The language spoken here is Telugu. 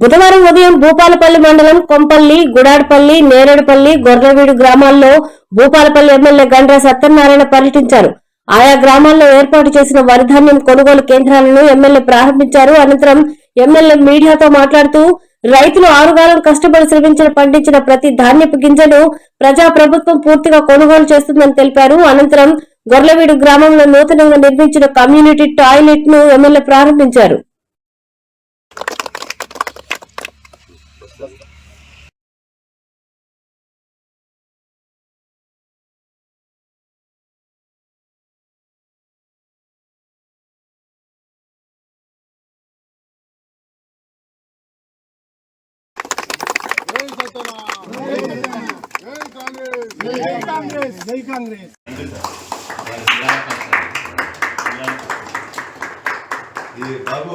బుధవారం ఉదయం భూపాలపల్లి మండలం కొంపల్లి గుడాడపల్లి నేరేడుపల్లి గొర్రెవీడు గ్రామాల్లో భూపాలపల్లి ఎమ్మెల్యే గండ్ర సత్యనారాయణ పర్యటించారు. ఆయా గ్రామాల్లో ఏర్పాటు చేసిన వరిధాన్యం కొనుగోలు కేంద్రాలను ఎమ్మెల్యే ప్రారంభించారు. అనంతరం ఎమ్మెల్యే మీడియాతో మాట్లాడుతూ రైతులు ఆరుగాలం కష్టపడి శ్రమించిన పండించిన ప్రతి ధాన్యపు గింజను ప్రజా ప్రభుత్వం పూర్తిగా కొనుగోలు చేస్తుందని తెలిపారు. అనంతరం గొర్లవీడు గ్రామంలో నూతనంగా నిర్మించిన కమ్యూనిటీ టాయిలెట్ను ఎమ్మెల్యే ప్రారంభించారు. జై కాంగ్రెస్ ఇది బాబు